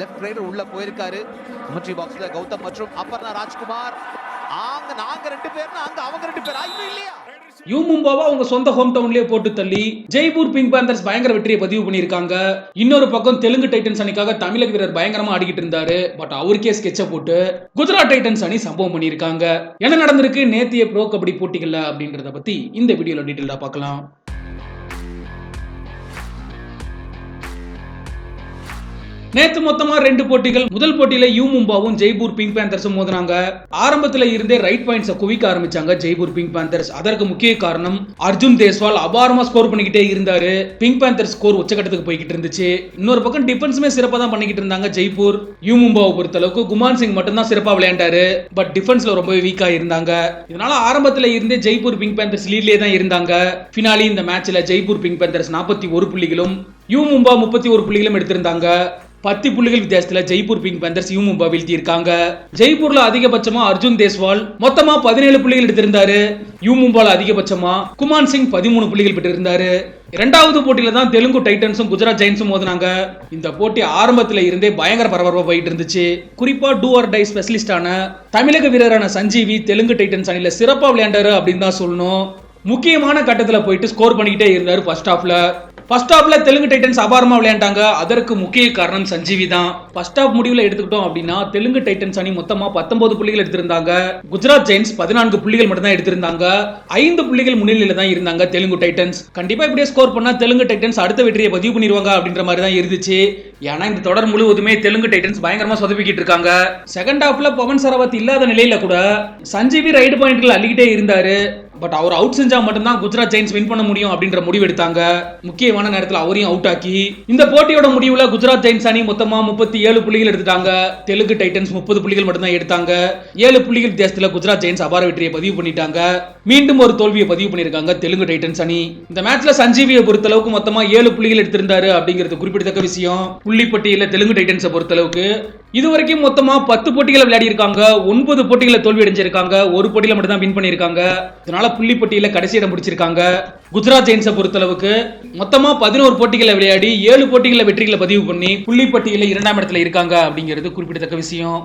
Left rider உள்ள போயிருக்காரு. Commentary பாக்ஸ்ல கௌதம் மற்றும் அப்பர்ணா ராஜ்குமார். ஆங்க நாங்க ரெண்டு பேர்னா அங்க அவங்க ரெண்டு பேர்? இன்னும் இல்லையா? யூ மும்பாவை அவங்க சொந்த ஹோம் டவுன்லயே போட்டு தள்ளி ஜெய்ப்பூர் பிங்க் பேந்தர்ஸ் பயங்கர வெற்றியை பதிவு பண்ணியிருக்காங்க. இன்னொரு பக்கம் தெலுங்கு டைட்டன்ஸ் அணிக்காக தமிழக வீரர் பயங்கரமா ஆடிக்கிட்டு இருந்தாரு. பட் அவருக்கே ஸ்கெட்சை போட்டு குஜராத் டைட்டன்ஸ் அணி சம்பவம் பண்ணியிருக்காங்க. என்ன நடந்திருக்கு? நேத்திய ப்ரோ கபடி போட்டிகள்ல அப்படின்றத பத்தி இந்த வீடியோல டீட்டெயிலா பார்க்கலாம். நேத்து மொத்தமா ரெண்டு போட்டிகள். முதல் போட்டியில யூ மும்பாவும் ஜெய்ப்பூர் பிங்க் பேந்தர்ஸும் மோதினாங்க. ஆரம்பத்துல இருந்தே ரைட் பாயிண்ட்ஸை குவிக்க ஆரம்பிச்சாங்க ஜெய்பூர் பிங்க் பேந்தர்ஸ். அதற்கு முக்கிய காரணம் அர்ஜுன் தேஸ்வால் அபாரமா ஸ்கோர் பண்ணிக்கிட்டே இருந்தாரு. பிங்க் பேந்தர் ஸ்கோர் உச்சகட்டத்துக்கு போய்கிட்டு இருந்துச்சு. இன்னொரு பக்கம் டிஃபென்ஸுமே சிறப்பா தான் பண்ணிக்கிட்டு இருந்தாங்க ஜெய்ப்பூர். யூ மும்பாவை பொறுத்த அளவுக்கு குமான் சிங் மட்டும் தான் சிறப்பா விளையாண்டாரு. பட் டிஃபென்ஸ்ல ரொம்பவே வீக்கா இருந்தாங்க. இதனால ஆரம்பத்துல இருந்தே ஜெய்ப்பூர் பிங்க் பேந்தர்ஸ் லீட்லேயே தான் இருந்தாங்க. பினாலி இந்த மேட்ச்ல ஜெய்ப்பூர் பிங்க் பேந்தர்ஸ் நாற்பத்தி ஒரு புள்ளிகளும் யூ மும்பா முப்பத்தி ஒரு புள்ளிகளும் எடுத்திருந்தாங்க. பத்து புள்ளிகள் வித்தியாசத்துல Jaipur pink panthers U Mumba வீழ்த்தியிருக்காங்க. ஜெய்ப்பூர்ல அதிகபட்சமா அர்ஜுன் தேஸ்வால் மொத்தமா பதினேழு புள்ளிகள் எடுத்திருந்தாரு. யூ மும்பால அதிகபட்சமா குமான் சிங் பதிமூணு புள்ளிகள் பெற்றிருந்தாரு. இரண்டாவது போட்டியில தான் தெலுங்கு டைட்டன்ஸும் குஜராத் ஜெயின்ஸும் மோதினாங்க. இந்த போட்டி ஆரம்பத்துல இருந்தே பயங்கர பரபரப்பா போயிட்டு இருந்துச்சு. குறிப்பா டூ ஆர் டை ஸ்பெஷலிஸ்டான தமிழக வீரரான சஞ்சீவி தெலுங்கு டைட்டன்ஸ் அணியில சிறப்பா விளையாண்டாரு அப்படின்னு தான் சொல்லணும். முக்கியமான கட்டத்துல போயிட்டு ஸ்கோர் பண்ணிக்கிட்டே இருந்தாரு ஃபர்ஸ்ட் ஹாஃப்ல ஃபர்ஸ்ட் ஹாஃப்ல தெலுங்கு டைட்டன்ஸ் அபாரமா விளையாண்டாங்க. அதற்கு முக்கிய காரணம் சஞ்சீவி தான். ஃபர்ஸ்ட் ஹாஃப் முடிவில் எடுத்துக்கிட்டோம் அப்படின்னா தெலுங்கு டைட்டன்ஸ் அணி மொத்தமா 19 புள்ளிகள் எடுத்திருந்தாங்க. குஜராத் ஜெயின்ஸ் பதினான்கு புள்ளிகள் மட்டும் தான் எடுத்திருந்தாங்க. ஐந்து புள்ளிகள் முன்னிலையில தான் இருந்தாங்க தெலுங்கு டைட்டன்ஸ் கண்டிப்பா இப்படியே ஸ்கோர் பண்ணா தெலுங்கு டைட்டன்ஸ் அடுத்த வெற்றியை பதிவு பண்ணிடுவாங்க அப்படின்ற மாதிரி தான் இருந்துச்சு. ஏன்னா இந்த தொடர் முழுவதுமே தெலுங்கு டைட்டன்ஸ் பயங்கரமா சொதப்பிக்கிட்டு இருக்காங்க. செகண்ட் ஹாஃப்ல பவன் சரவத் இல்லாத நிலையில கூட சஞ்சீவி ரைடு பாயிண்ட்ல அள்ளிக்கிட்டே இருந்தாரு. பட் அவர் அவுட் செஞ்சா மட்டும்தான் குஜராத் ஜெயின்ஸ் வின் பண்ண முடியும் அப்படின்ற முடிவு எடுத்தாங்க. முக்கியமான நேரத்தில் அவரையும் அவுட் ஆக்கி இந்த போட்டியோட முடிவுல குஜராத் ஜெயின்ஸ் அணி மொத்தமா முப்பத்தி ஏழு புள்ளிகள் எடுத்துட்டாங்க. தெலுங்கு டைட்டன்ஸ் முப்பது புள்ளிகள் மட்டும்தான் எடுத்தாங்க. ஏழு புள்ளிகள் வித்தியாசத்தில் குஜராத் ஜெயின்ஸ் அபார வெற்றியை பதிவு பண்ணிட்டாங்க. மீண்டும் ஒரு தோல்வியை பதிவு பண்ணியிருக்காங்க தெலுங்கு டைட்டன்ஸ் அணி. இந்த மேட்ச்ல சஞ்சீவியை பொறுத்த அளவுக்கு மொத்தமா ஏழு புள்ளிகள் எடுத்திருந்தாரு அப்படிங்கிறது குறிப்பிடத்தக்க விஷயம். புள்ளிப்பட்டியில் தெலுங்கு டைட்டன்ஸை பொறுத்தளவுக்கு இது இதுவரைக்கும் மொத்தமா பத்து போட்டிகளை விளையாடி இருக்காங்க ஒன்பது போட்டிகளை தோல்வி அடைஞ்சிருக்காங்க ஒரு போட்டியில மட்டும் தான் வின் பண்ணியிருக்காங்க. இதனால புள்ளிப்பட்டியல கடைசி இடம் பிடிச்சிருக்காங்க. குஜராத் ஜெயின்ஸை பொறுத்தளவுக்கு மொத்தமா பதினோரு போட்டிகளை விளையாடி ஏழு போட்டிகளை வெற்றிகளை பதிவு பண்ணி புள்ளிப்பட்டியல இரண்டாம் இடத்துல இருக்காங்க அப்படிங்கிறது குறிப்பிடத்தக்க விஷயம்.